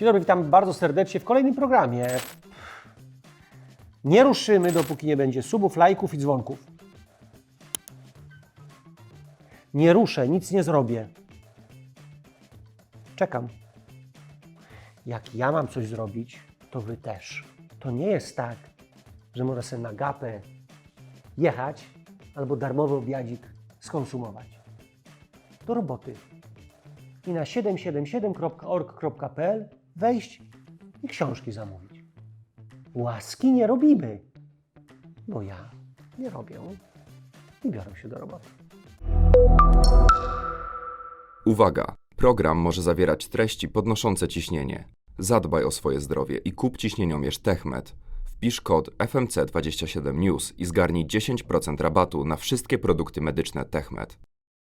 Dzień dobry, witam bardzo serdecznie w kolejnym programie. Nie ruszymy, dopóki nie będzie subów, lajków i dzwonków. Nie ruszę, nic nie zrobię. Czekam. Jak ja mam coś zrobić, to wy też. To nie jest tak, że można sobie na gapę jechać albo darmowy obiadzik skonsumować. Do roboty. I na 777.org.pl wejść i książki zamówić. Łaski nie robimy, bo ja nie robię i biorę się do roboty. Uwaga! Program może zawierać treści podnoszące ciśnienie. Zadbaj o swoje zdrowie i kup ciśnieniomierz TechMed. Wpisz kod FMC27News i zgarnij 10% rabatu na wszystkie produkty medyczne TechMed.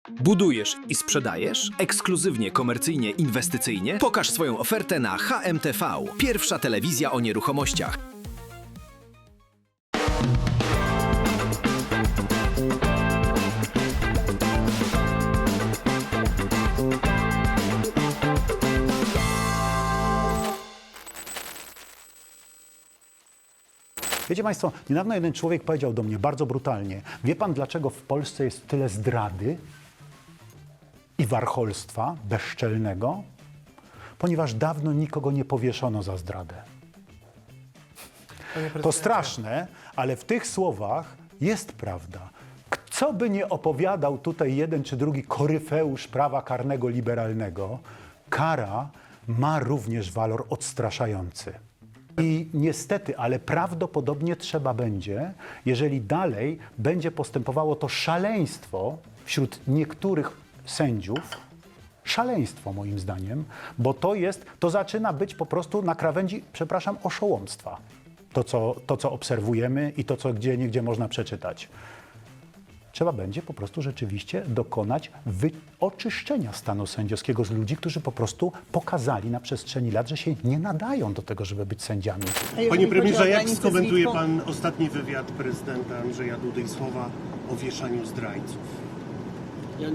Budujesz i sprzedajesz? Ekskluzywnie, komercyjnie, inwestycyjnie? Pokaż swoją ofertę na HMTV. Pierwsza telewizja o nieruchomościach. Wiecie Państwo, niedawno jeden człowiek powiedział do mnie bardzo brutalnie: Wie Pan, dlaczego w Polsce jest tyle zdrady i warcholstwa bezczelnego? Ponieważ dawno nikogo nie powieszono za zdradę. To straszne, ale w tych słowach jest prawda. Co by nie opowiadał tutaj jeden czy drugi koryfeusz prawa karnego liberalnego, kara ma również walor odstraszający. I niestety, ale prawdopodobnie trzeba będzie, jeżeli dalej będzie postępowało to szaleństwo wśród niektórych sędziów, szaleństwo moim zdaniem, bo to jest, to zaczyna być po prostu na krawędzi, przepraszam, oszołomstwa. To co, to, co obserwujemy i to, co gdzie niegdzie można przeczytać. Trzeba będzie po prostu rzeczywiście dokonać wyoczyszczenia stanu sędziowskiego z ludzi, którzy po prostu pokazali na przestrzeni lat, że się nie nadają do tego, żeby być sędziami. Panie premierze, jak skomentuje pan ostatni wywiad prezydenta Andrzeja Dudy i słowa o wieszaniu zdrajców? Ja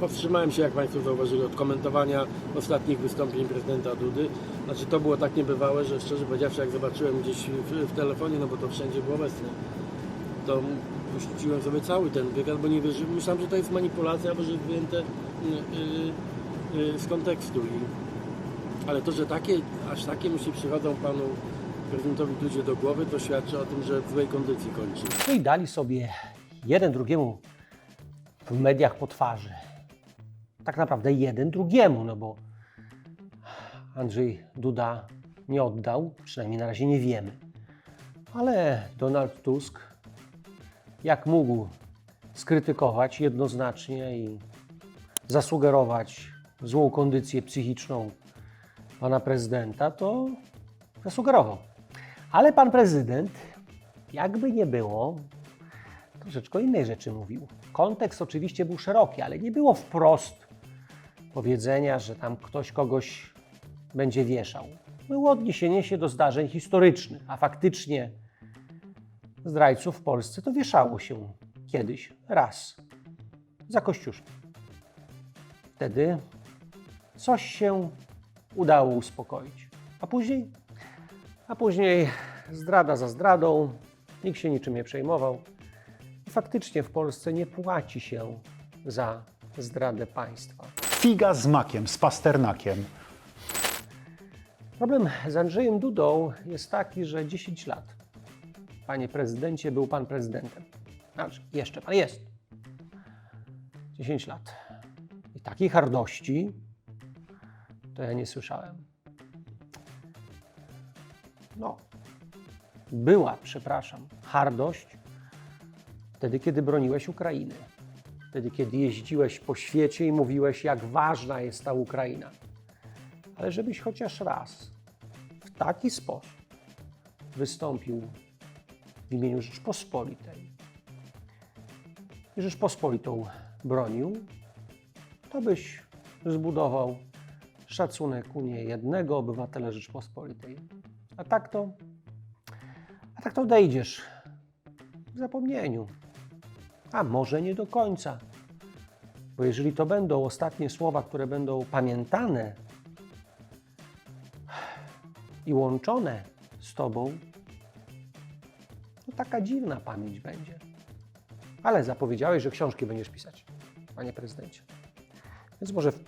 powstrzymałem się, jak Państwo zauważyli, od komentowania ostatnich wystąpień prezydenta Dudy. Znaczy to było tak niebywałe, że szczerze powiedziawszy, jak zobaczyłem gdzieś w, w telefonie, no bo to wszędzie było obecne, to puściłem sobie cały ten wywiad, bo nie wierzyłem. Myślałem, że to jest manipulacja, albo że wyjęte y, y, y, z kontekstu. I, ale to, że takie, aż takie myśli przychodzą panu prezydentowi Dudzie do głowy, to świadczy o tym, że w złej kondycji kończy. No i dali sobie jeden drugiemu w mediach po twarzy. Tak naprawdę jeden drugiemu, no bo Andrzej Duda nie oddał, przynajmniej na razie nie wiemy. Ale Donald Tusk, jak mógł skrytykować jednoznacznie i zasugerować złą kondycję psychiczną pana prezydenta, to zasugerował. Ale pan prezydent, jakby nie było, troszeczkę innej rzeczy mówił. Kontekst oczywiście był szeroki, ale nie było wprost powiedzenia, że tam ktoś kogoś będzie wieszał. Było odniesienie się do zdarzeń historycznych, a faktycznie zdrajców w Polsce to wieszało się kiedyś raz za Kościuszkę. Wtedy coś się udało uspokoić, a później, a później zdrada za zdradą, nikt się niczym nie przejmował. Faktycznie w Polsce nie płaci się za zdradę państwa. Figa z makiem, z pasternakiem. Problem z Andrzejem Dudą jest taki, że 10 lat, panie prezydencie, był pan prezydentem. Znaczy, jeszcze pan jest. 10 lat. I takiej hardości to ja nie słyszałem. No, była, przepraszam, hardość wtedy, kiedy broniłeś Ukrainy. Wtedy, kiedy jeździłeś po świecie i mówiłeś, jak ważna jest ta Ukraina. Ale żebyś chociaż raz w taki sposób wystąpił w imieniu Rzeczpospolitej i Rzeczpospolitą bronił, to byś zbudował szacunek u niejednego obywatela Rzeczpospolitej. A tak to, a tak to odejdziesz w zapomnieniu. A może nie do końca. Bo jeżeli to będą ostatnie słowa, które będą pamiętane, i łączone z Tobą, to taka dziwna pamięć będzie. Ale zapowiedziałeś, że książki będziesz pisać, panie prezydencie. Więc może w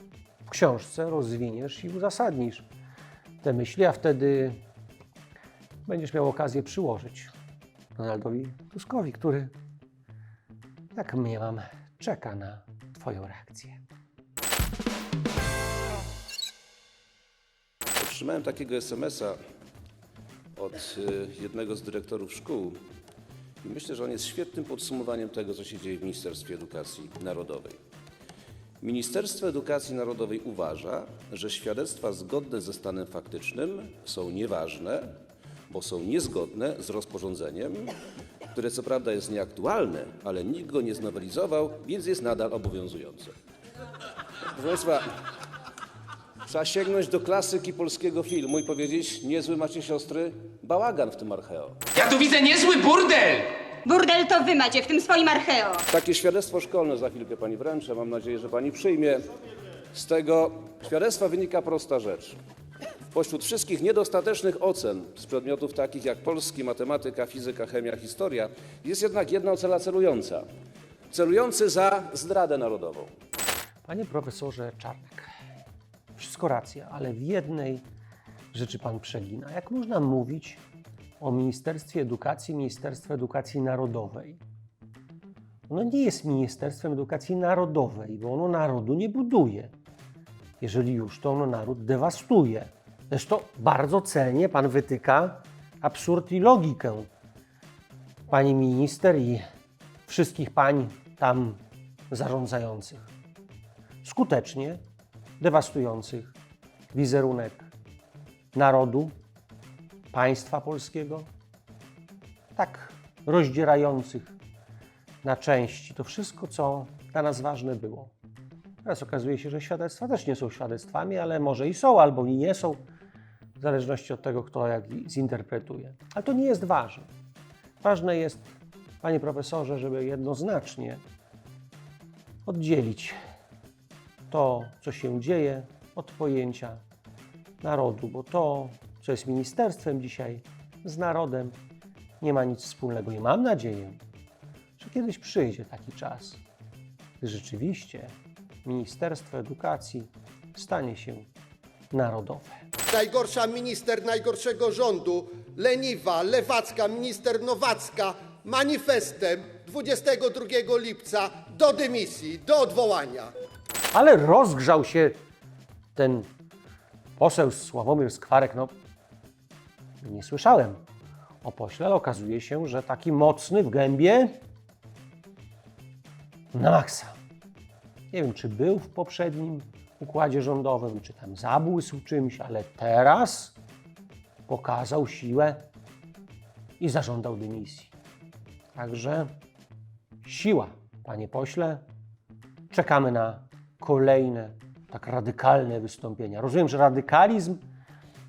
książce rozwiniesz i uzasadnisz te myśli, a wtedy będziesz miał okazję przyłożyć Donaldowi Tuskowi, który, jak mniemam, czeka na Twoją reakcję. Otrzymałem takiego SMS-a od y, jednego z dyrektorów szkół i myślę, że on jest świetnym podsumowaniem tego, co się dzieje w Ministerstwie Edukacji Narodowej. Ministerstwo Edukacji Narodowej uważa, że świadectwa zgodne ze stanem faktycznym są nieważne, bo są niezgodne z rozporządzeniem, które co prawda jest nieaktualne, ale nikt go nie znowelizował, więc jest nadal obowiązujące. Proszę Państwa, Trzeba sięgnąć do klasyki polskiego filmu i powiedzieć, niezły macie siostry, bałagan w tym archeo. Ja tu widzę niezły burdel! Burdel to wy macie w tym swoim archeo. Takie świadectwo szkolne za chwilkę pani wręczę, mam nadzieję, że pani przyjmie. Z tego świadectwa wynika prosta rzecz. Pośród wszystkich niedostatecznych ocen z przedmiotów takich jak polski, matematyka, fizyka, chemia, historia, jest jednak jedna ocena celująca. Celujący za zdradę narodową. Panie profesorze Czarnek, wszystko racja, ale w jednej rzeczy pan przegina. Jak można mówić o Ministerstwie Edukacji, Ministerstwie Edukacji Narodowej? Ono nie jest Ministerstwem Edukacji Narodowej, bo ono narodu nie buduje. Jeżeli już, to ono naród dewastuje. Zresztą bardzo celnie pan wytyka absurd i logikę. Pani minister i wszystkich pań tam zarządzających. Skutecznie dewastujących wizerunek narodu, państwa polskiego, tak rozdzierających na części to wszystko, co dla nas ważne było. Teraz okazuje się, że świadectwa też nie są świadectwami, ale może i są, albo i nie są, w zależności od tego, kto jak zinterpretuje. Ale to nie jest ważne. Ważne jest, panie profesorze, żeby jednoznacznie oddzielić to, co się dzieje, od pojęcia narodu, bo to, co jest ministerstwem dzisiaj, z narodem nie ma nic wspólnego. I mam nadzieję, że kiedyś przyjdzie taki czas, gdy rzeczywiście Ministerstwo Edukacji stanie się narodowe. Najgorsza minister najgorszego rządu, leniwa, lewacka, minister Nowacka, manifestem 22 lipca do dymisji, do odwołania. Ale rozgrzał się ten poseł Sławomir Skwarek. No, nie słyszałem o pośle, ale okazuje się, że taki mocny w gębie na maksa. Nie wiem, czy był w poprzednim układzie rządowym, czy tam zabłysł czymś, ale teraz pokazał siłę i zażądał dymisji. Także siła, panie pośle. Czekamy na kolejne tak radykalne wystąpienia. Rozumiem, że radykalizm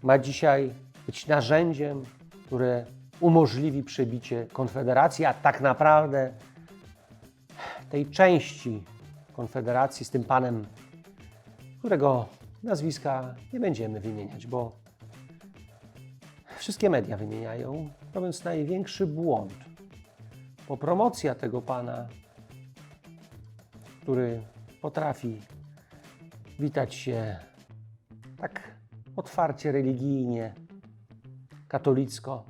ma dzisiaj być narzędziem, które umożliwi przebicie Konfederacji, a tak naprawdę tej części Konfederacji z tym panem, którego nazwiska nie będziemy wymieniać, bo wszystkie media wymieniają, robiąc największy błąd. Bo promocja tego pana, który potrafi witać się tak otwarcie religijnie, katolicko,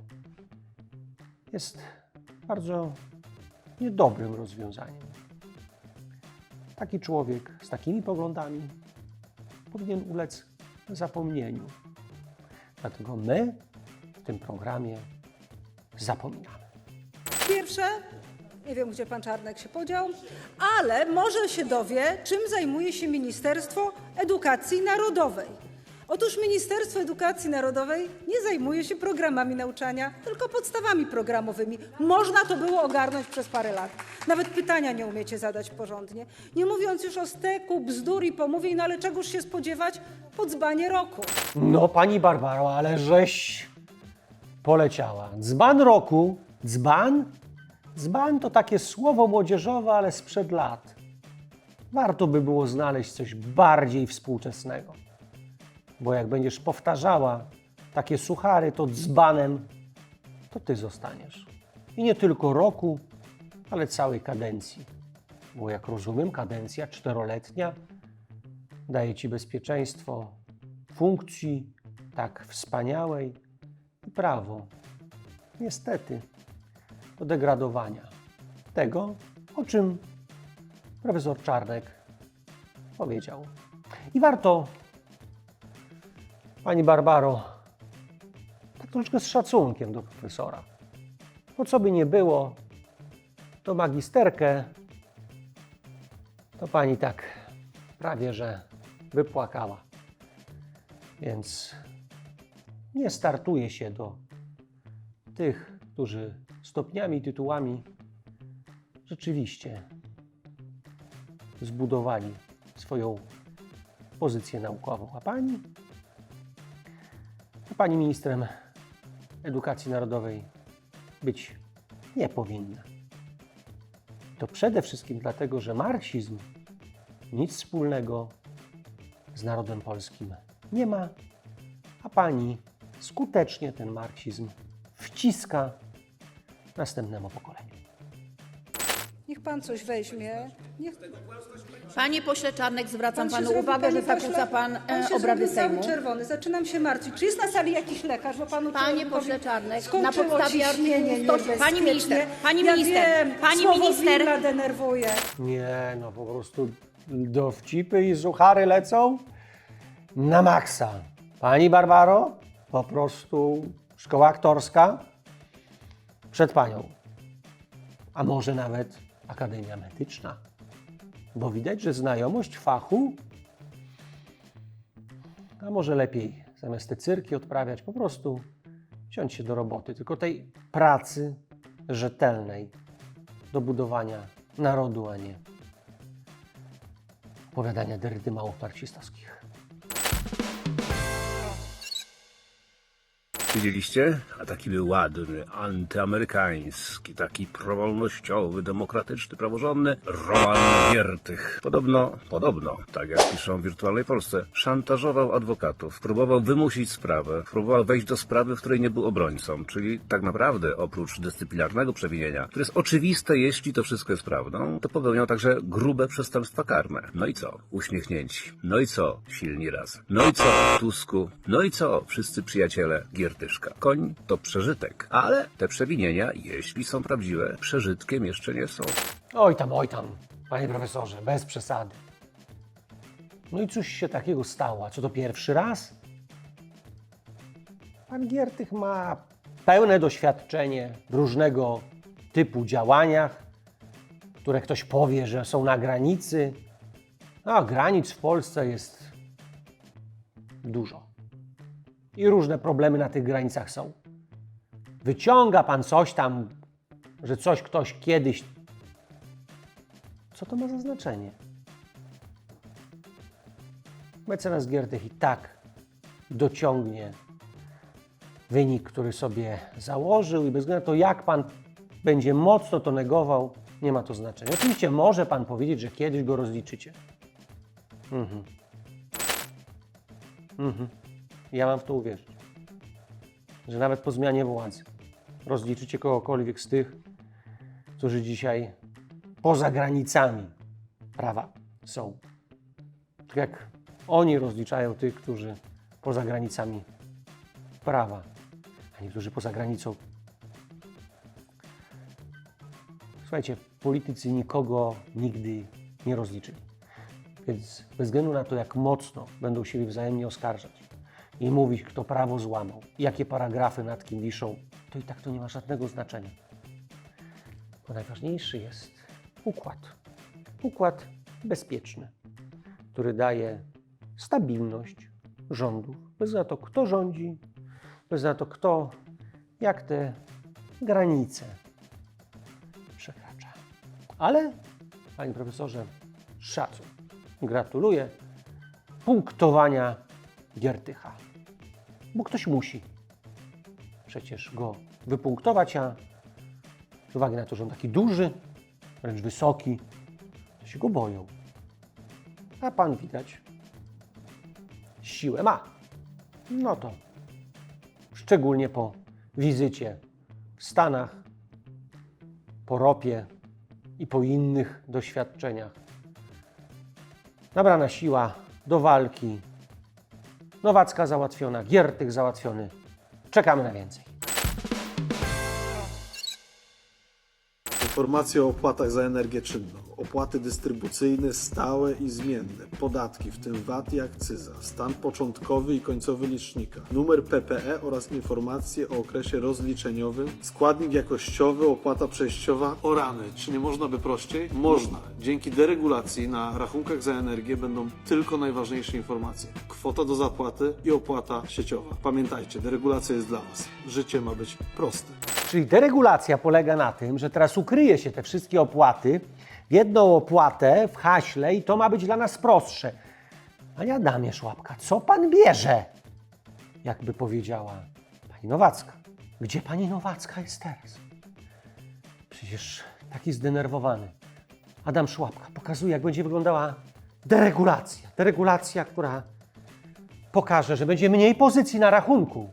jest bardzo niedobrym rozwiązaniem. Taki człowiek z takimi poglądami powinien ulec zapomnieniu. Dlatego my w tym programie zapominamy. Pierwsze, nie wiem gdzie pan Czarnek się podział, ale może się dowie, czym zajmuje się Ministerstwo Edukacji Narodowej. Otóż Ministerstwo Edukacji Narodowej nie zajmuje się programami nauczania, tylko podstawami programowymi. Można to było ogarnąć przez parę lat. Nawet pytania nie umiecie zadać porządnie. Nie mówiąc już o steku, bzdur i pomówień, no ale czegoż się spodziewać po dzbanie roku. No, pani Barbaro, ale żeś poleciała. Dzban roku, dzban? Dzban to takie słowo młodzieżowe, ale sprzed lat. Warto by było znaleźć coś bardziej współczesnego. Bo jak będziesz powtarzała takie suchary, to dzbanem, to ty zostaniesz. I nie tylko roku, ale całej kadencji. Bo jak rozumiem, kadencja czteroletnia daje ci bezpieczeństwo funkcji tak wspaniałej i prawo, niestety, do degradowania tego, o czym profesor Czarnek powiedział. I warto, pani Barbaro, tak troszeczkę z szacunkiem do profesora. Bo co by nie było, to magisterkę to pani tak prawie że wypłakała. Więc nie startuje się do tych, którzy stopniami tytułami rzeczywiście zbudowali swoją pozycję naukową. A pani? Pani ministrem edukacji narodowej być nie powinna. To przede wszystkim dlatego, że marksizm nic wspólnego z narodem polskim nie ma, a pani skutecznie ten marksizm wciska następnemu pokoleniu. Niech pan coś weźmie. Niech... Panie pośle Czarnek, zwracam Pan się panu uwagę, panie że zakłóca pośle, pan, pan e, się obrady zrobił cały Sejmu. czerwony. Zaczynam się martwić. Czy jest na sali jakiś lekarz, bo panu Panie człowiekowi pośle Czarnek, skończyło na podstawie ciśnienie artykułu 100 Pani minister, pani ja minister, wiem, pani słowo minister. Denerwuje. Nie, no po prostu dowcipy i suchary lecą na maksa. Pani Barbaro, po prostu szkoła aktorska przed panią. A może nawet Akademia Medyczna. Bo widać, że znajomość fachu, a może lepiej zamiast te cyrki odprawiać, po prostu wziąć się do roboty. Tylko tej pracy rzetelnej do budowania narodu, a nie opowiadania derdymałów marksistowskich. Widzieliście? A taki był ładny, antyamerykański, taki prowolnościowy, demokratyczny, praworządny Roman Giertych. Podobno, podobno, tak jak piszą w wirtualnej Polsce, szantażował adwokatów, próbował wymusić sprawę, próbował wejść do sprawy, w której nie był obrońcą, czyli tak naprawdę oprócz dyscyplinarnego przewinienia, które jest oczywiste, jeśli to wszystko jest prawdą, to popełniał także grube przestępstwa karne. No i co? Uśmiechnięci. No i co? Silni raz. No i co? Tusku. No i co? Wszyscy przyjaciele Giertyszka. Koń to przeżytek, ale te przewinienia, jeśli są prawdziwe, przeżytkiem jeszcze nie są. Oj tam, oj tam, panie profesorze, bez przesady. No i cóż się takiego stało? A co to pierwszy raz? Pan Giertych ma pełne doświadczenie w różnego typu działaniach, które ktoś powie, że są na granicy. A granic w Polsce jest dużo. I różne problemy na tych granicach są. Wyciąga pan coś tam, że coś ktoś kiedyś co to ma za znaczenie? Mecenas Giertych i tak dociągnie wynik, który sobie założył i bez względu na to, jak Pan będzie mocno to negował, nie ma to znaczenia. Oczywiście może Pan powiedzieć, że kiedyś go rozliczycie. Mhm. Mhm. Ja mam w to uwierzyć. Że nawet po zmianie władzy rozliczycie kogokolwiek z tych, którzy dzisiaj poza granicami prawa są. Tak jak oni rozliczają tych, którzy poza granicami prawa, a niektórzy poza granicą. Słuchajcie, politycy nikogo nigdy nie rozliczyli. Więc bez względu na to, jak mocno będą siebie wzajemnie oskarżać i mówić, kto prawo złamał, jakie paragrafy nad kim wiszą, to i tak to nie ma żadnego znaczenia. Bo najważniejszy jest układ. Układ bezpieczny, który daje stabilność rządów. Bez na to, kto rządzi, bez na to, kto, jak te granice przekracza. Ale, panie profesorze, szacun. Gratuluję punktowania Giertycha. Bo ktoś musi przecież go wypunktować, a z uwagi na to, że on taki duży, wręcz wysoki, to się go boją. A pan widać siłę ma. No to szczególnie po wizycie w Stanach, po ropie i po innych doświadczeniach. Nabrana siła do walki. Nowacka załatwiona, Giertych załatwiony. Czekamy na więcej. Informacje o opłatach za energię czynną, opłaty dystrybucyjne stałe i zmienne, podatki, w tym VAT i akcyza, stan początkowy i końcowy licznika, numer PPE oraz informacje o okresie rozliczeniowym, składnik jakościowy, opłata przejściowa. O rany, czy nie można by prościej? Można. Dzięki deregulacji na rachunkach za energię będą tylko najważniejsze informacje. Kwota do zapłaty i opłata sieciowa. Pamiętajcie, deregulacja jest dla Was. Życie ma być proste. Czyli deregulacja polega na tym, że teraz ukryje się te wszystkie opłaty w jedną opłatę w haśle i to ma być dla nas prostsze. Panie Adamie Szłapka, co pan bierze? Jakby powiedziała pani Nowacka. Gdzie pani Nowacka jest teraz? Przecież taki zdenerwowany. Adam Szłapka pokazuje, jak będzie wyglądała deregulacja. Deregulacja, która pokaże, że będzie mniej pozycji na rachunku.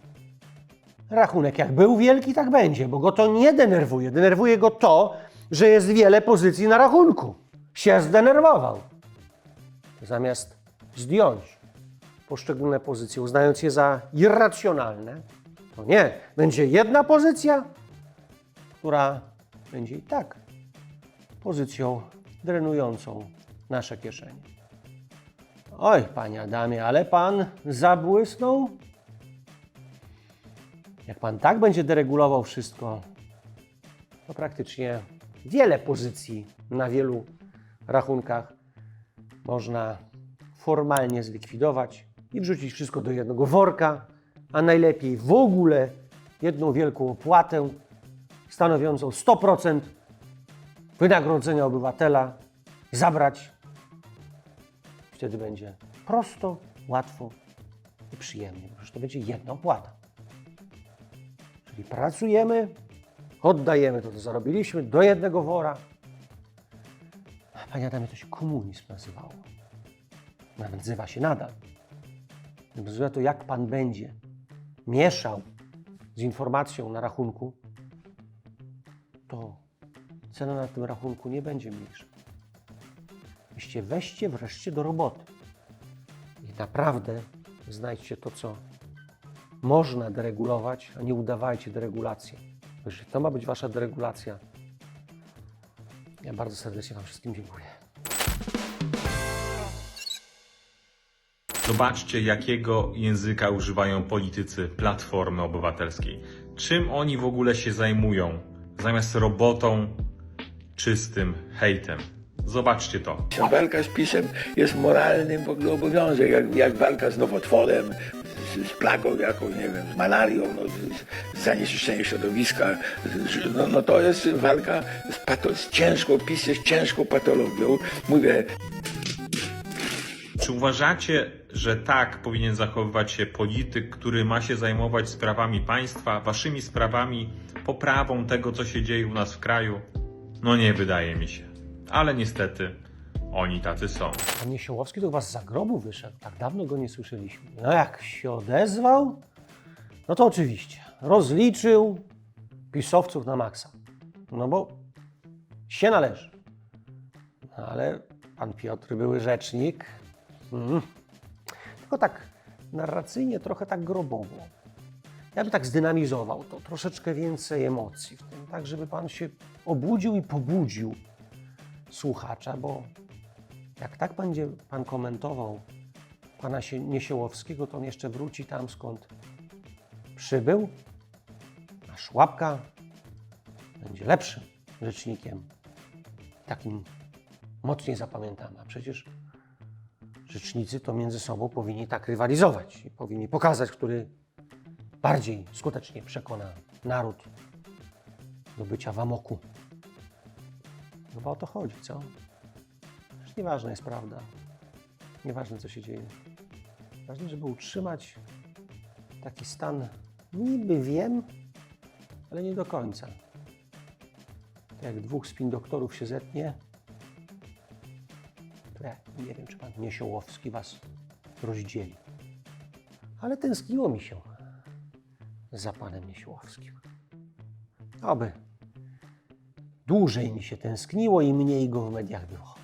Rachunek jak był wielki, tak będzie, bo go to nie denerwuje. Denerwuje go to, że jest wiele pozycji na rachunku. Się zdenerwował. Zamiast zdjąć poszczególne pozycje, uznając je za irracjonalne, to nie. Będzie jedna pozycja, która będzie i tak pozycją drenującą nasze kieszenie. Oj, panie Adamie, ale pan zabłysnął jak pan tak będzie deregulował wszystko, to praktycznie wiele pozycji na wielu rachunkach można formalnie zlikwidować i wrzucić wszystko do jednego worka, a najlepiej w ogóle jedną wielką opłatę stanowiącą 100% wynagrodzenia obywatela zabrać. Wtedy będzie prosto, łatwo i przyjemnie, już to będzie jedna opłata. Czyli pracujemy, oddajemy to, co zarobiliśmy, do jednego wora. Panie Adamie, to się komunizm nazywało. Nazywa się nadal. Nazywa to, jak Pan będzie mieszał z informacją na rachunku, to cena na tym rachunku nie będzie mniejsza. Wyście weźcie wreszcie do roboty i naprawdę znajdźcie to, co można deregulować, a nie udawajcie deregulacji. Bo Jeżeli to ma być wasza deregulacja, ja bardzo serdecznie Wam wszystkim dziękuję. Zobaczcie, jakiego języka używają politycy Platformy Obywatelskiej. Czym oni w ogóle się zajmują, zamiast robotą, czystym hejtem. Zobaczcie to. Walka z PiSem jest moralnym w ogóle obowiązek, jak, jak walka z nowotworem, z, z plagą jakąś, nie wiem, z malarią, no, z, z zanieczyszczeniem środowiska. Z, no, no to jest walka z, pato, z ciężką, PiS jest ciężką patologią. Mówię, Czy uważacie, że tak powinien zachowywać się polityk, który ma się zajmować sprawami państwa, waszymi sprawami, poprawą tego, co się dzieje u nas w kraju? No nie wydaje mi się. Ale niestety, oni tacy są. Pan Niesiołowski do was za grobu wyszedł. Tak dawno go nie słyszeliśmy. No jak się odezwał, no to oczywiście rozliczył pisowców na maksa. No bo się należy. No ale pan Piotr, były rzecznik, mm, tylko tak narracyjnie trochę tak grobowo. Ja bym tak zdynamizował to, troszeczkę więcej emocji w tym, tak żeby pan się obudził i pobudził słuchacza, bo jak tak będzie pan komentował pana Sie- Niesiołowskiego, to on jeszcze wróci tam, skąd przybył, a Szłapka będzie lepszym rzecznikiem. Takim mocniej zapamiętamy. A przecież rzecznicy to między sobą powinni tak rywalizować i powinni pokazać, który bardziej skutecznie przekona naród do bycia w amoku. Chyba o to chodzi, co? Nieważna jest prawda. Nieważne, co się dzieje. Ważne, żeby utrzymać taki stan niby wiem, ale nie do końca. Tak jak dwóch spin doktorów się zetnie, to ja nie wiem, czy pan Niesiołowski was rozdzieli. Ale tęskniło mi się za panem Niesiołowskim. Oby dłużej mi się tęskniło i mniej go w mediach było.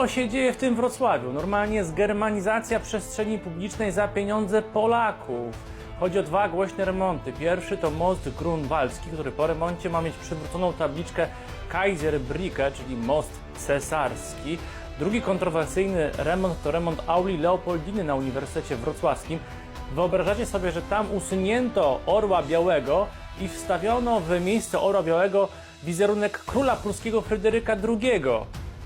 Co się dzieje w tym Wrocławiu? Normalnie jest germanizacja przestrzeni publicznej za pieniądze Polaków. Chodzi o dwa głośne remonty. Pierwszy to most grunwaldzki, który po remoncie ma mieć przywróconą tabliczkę Kaiserbrücke, czyli most cesarski. Drugi kontrowersyjny remont to remont auli Leopoldiny na Uniwersytecie Wrocławskim. Wyobrażacie sobie, że tam usunięto orła białego i wstawiono w miejsce orła białego wizerunek króla pruskiego Fryderyka II.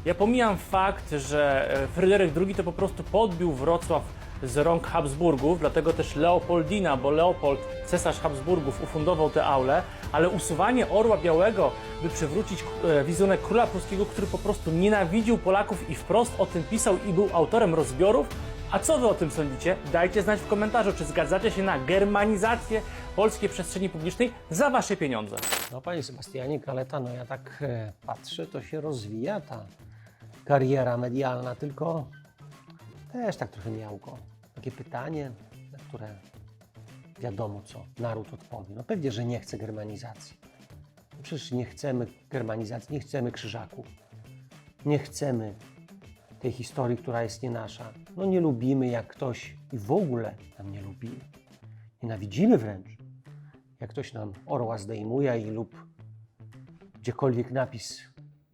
Ja pomijam fakt, że e, Fryderyk II to po prostu podbił Wrocław z rąk Habsburgów, dlatego też Leopoldina, bo Leopold, cesarz Habsburgów, ufundował tę aulę, ale usuwanie orła białego, by przywrócić e, wizerunek króla pruskiego, który po prostu nienawidził Polaków i wprost o tym pisał i był autorem rozbiorów, a co wy o tym sądzicie? Dajcie znać w komentarzu, czy zgadzacie się na germanizację polskiej przestrzeni publicznej za wasze pieniądze. No panie Sebastianie Kaleta, no ja tak e, patrzę, to się rozwija ta kariera medialna, tylko też tak trochę miałko. Takie pytanie, na które wiadomo co naród odpowie. No pewnie, że nie chce germanizacji. No Przecież nie chcemy germanizacji, nie chcemy krzyżaków. Nie chcemy tej historii, która jest nie nasza. No nie lubimy, jak ktoś i w ogóle nam nie lubimy. Nienawidzimy wręcz, jak ktoś nam orła zdejmuje i lub gdziekolwiek napis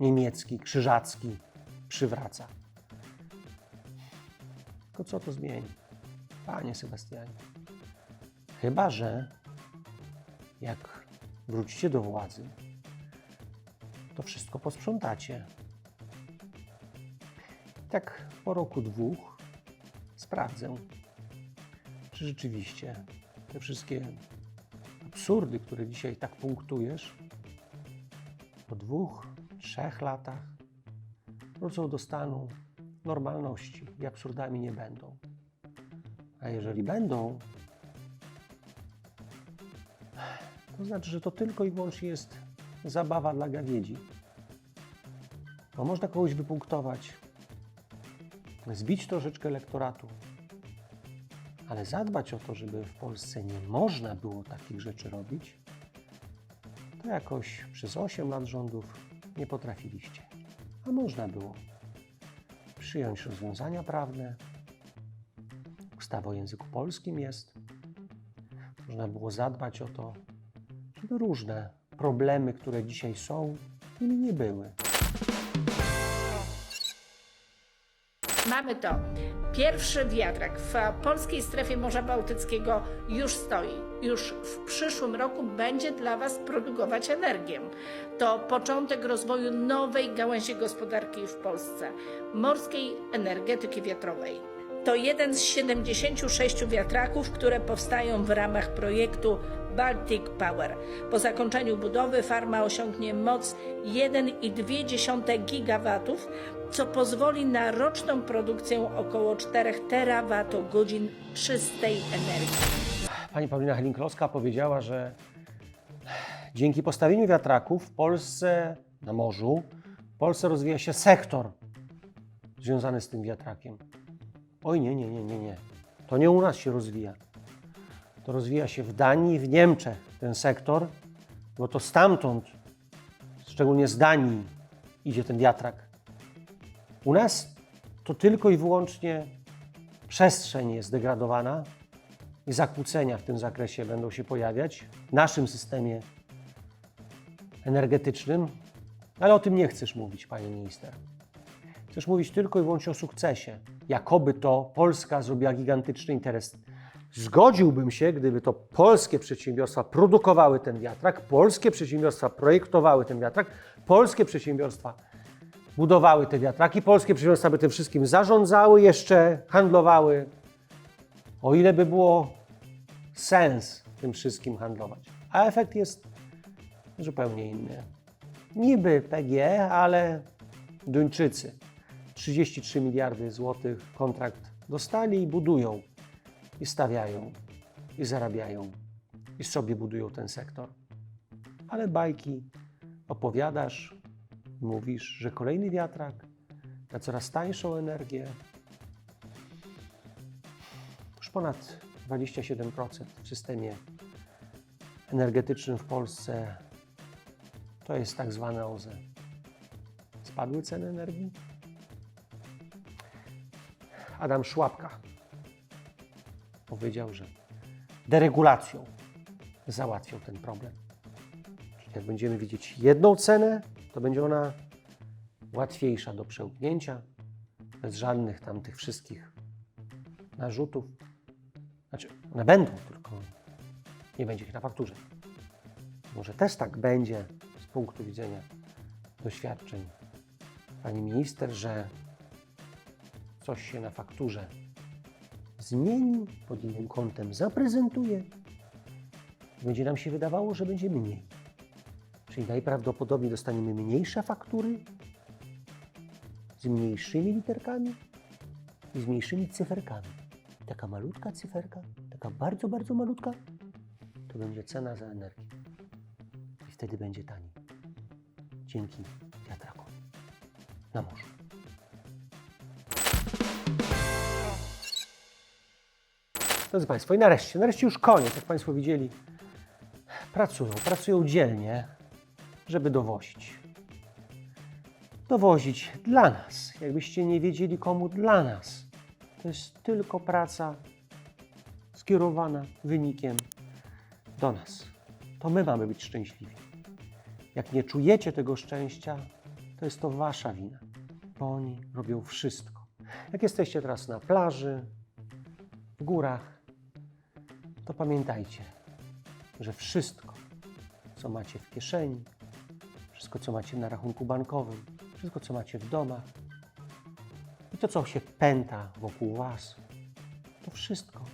niemiecki, krzyżacki przywraca. Tylko co to zmieni? Panie Sebastianie. Chyba, że jak wrócicie do władzy, to wszystko posprzątacie. Tak po roku, dwóch sprawdzę, czy rzeczywiście te wszystkie absurdy, które dzisiaj tak punktujesz, po dwóch, trzech latach wrócą do stanu normalności i absurdami nie będą. A jeżeli będą, to znaczy, że to tylko i wyłącznie jest zabawa dla gawiedzi. Bo można kogoś wypunktować, zbić troszeczkę elektoratu, ale zadbać o to, żeby w Polsce nie można było takich rzeczy robić, to jakoś przez 8 lat rządów nie potrafiliście. A można było przyjąć rozwiązania prawne. Ustawa o języku polskim jest. Można było zadbać o to, żeby różne problemy, które dzisiaj są, nimi nie były. Mamy to. Pierwszy wiatrak w polskiej strefie Morza Bałtyckiego już stoi. Już w przyszłym roku będzie dla Was produkować energię. To początek rozwoju nowej gałęzi gospodarki w Polsce morskiej energetyki wiatrowej. To jeden z 76 wiatraków, które powstają w ramach projektu Baltic Power. Po zakończeniu budowy farma osiągnie moc 1,2 gigawatów, co pozwoli na roczną produkcję około 4 terawatogodzin czystej energii. Pani Paulina Helinkowska powiedziała, że dzięki postawieniu wiatraków w Polsce, na morzu, w Polsce rozwija się sektor związany z tym wiatrakiem. Oj, nie, nie, nie, nie, nie. To nie u nas się rozwija. To rozwija się w Danii w Niemczech ten sektor, bo to stamtąd, szczególnie z Danii, idzie ten wiatrak. U nas to tylko i wyłącznie przestrzeń jest degradowana i zakłócenia w tym zakresie będą się pojawiać w naszym systemie energetycznym, ale o tym nie chcesz mówić, pani minister. Chcesz mówić tylko i wyłącznie o sukcesie. Jakoby to Polska zrobiła gigantyczny interes. Zgodziłbym się, gdyby to polskie przedsiębiorstwa produkowały ten wiatrak, polskie przedsiębiorstwa projektowały ten wiatrak, polskie przedsiębiorstwa budowały te wiatraki, polskie przedsiębiorstwa by tym wszystkim zarządzały, jeszcze handlowały. O ile by było sens tym wszystkim handlować. A efekt jest zupełnie inny. Niby PGE, ale Duńczycy 33 miliardy złotych kontrakt dostali i budują, i stawiają, i zarabiają, i sobie budują ten sektor. Ale bajki opowiadasz, mówisz, że kolejny wiatrak na coraz tańszą energię. Już ponad 27% w systemie energetycznym w Polsce to jest tak zwane OZE. Spadły ceny energii? Adam Szłapka powiedział, że deregulacją załatwią ten problem. Czyli jak będziemy widzieć jedną cenę, to będzie ona łatwiejsza do przełknięcia, bez żadnych tam tych wszystkich narzutów. Znaczy, one będą, tylko nie będzie ich na fakturze. Może też tak będzie z punktu widzenia doświadczeń pani minister, że coś się na fakturze zmieni, pod innym kątem zaprezentuje. Będzie nam się wydawało, że będzie mniej. Czyli najprawdopodobniej dostaniemy mniejsze faktury z mniejszymi literkami i z mniejszymi cyferkami. Taka malutka cyferka, taka bardzo, bardzo malutka, to będzie cena za energię. I wtedy będzie taniej. Dzięki wiatrakom na morzu. Drodzy Państwo, i nareszcie, nareszcie już koniec, jak Państwo widzieli. Pracują, pracują dzielnie, żeby dowozić. Dowozić dla nas. Jakbyście nie wiedzieli, komu dla nas. To jest tylko praca skierowana wynikiem do nas. To my mamy być szczęśliwi. Jak nie czujecie tego szczęścia, to jest to wasza wina, bo oni robią wszystko. Jak jesteście teraz na plaży, w górach, to pamiętajcie, że wszystko, co macie w kieszeni, wszystko, co macie na rachunku bankowym, wszystko, co macie w domach i to, co się pęta wokół Was, to wszystko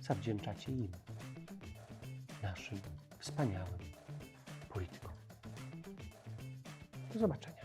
zawdzięczacie im, naszym wspaniałym politykom. Do zobaczenia.